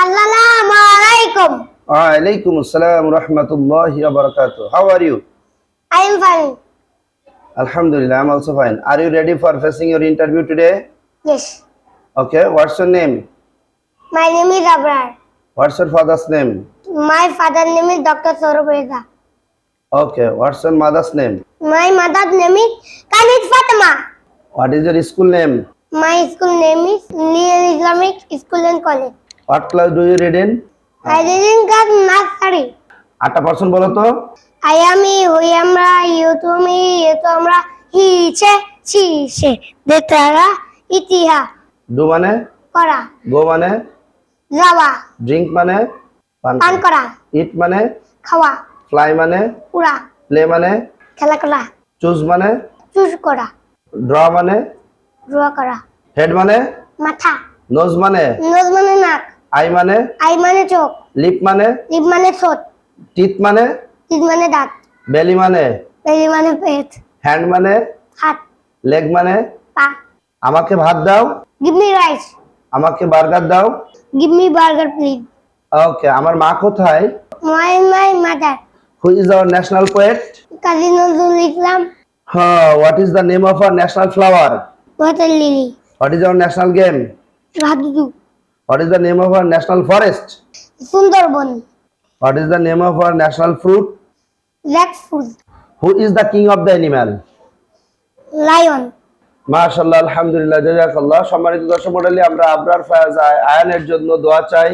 Assalamu alaikum. Alaikum assalam rahmatullahi barakatuh. How are you? I am fine. Alhamdulillah, I am also fine. Are you ready for facing your interview today? Yes. Okay, what's your name? My name is Abrar. What's your father's name? My father's name is Dr. Sorobeza. Okay, what's your mother's name? My mother's name is Khalid Fatima. What is your school name? My school name is Neil Islamic School and College. What class do you read in? I didn't get nursery. আটটা percent বলো তো। I am he, who আমরা, you to me, you to আমরা, he, সে, সে, দেতারা, ইতিহা, do মানে? করা, গো মানে? যাওয়া, ড্রিঙ্ক মানে? পান করা, ইট মানে? খাওয়া, ফ্লাই মানে? উড়া, প্লে মানে? খেলা করা, চুজ মানে? চুজ করা, ড্র মানে? ড্র করা, হেড মানে? মাথা, নোজ মানে? নোজ মানে নাক, আই মানে? আই মানে চোখ, লিপ মানে? লিপ মানে ঠোঁট, টিথ মানে? তিন মানে দাঁত, বেলি মানে? বেলি মানে পেট, হ্যান্ড মানে? হাত, লেগ মানে? পা। আমাকে ভাত দাও। Give me rice. আমাকে বার্গার দাও। Give me burger, please. Okay আমার মা কোথায়? My my mother. Who is our national poet Kazi Nazrul Islam. হ্যাঁ what is the name of our national flower water lily what is our national game রাধুদু what is the name of our national forest Sundarbans. What is the name of our national fruit jackfruit who is the king of the animal lion মাশাআল্লাহ আলহামদুলিল্লাহ জাজাকাল্লাহ। সম্মানিত দর্শক মণ্ডলী আমরা আবরার ফায়াজ আয়ানের জন্য দোয়া চাই।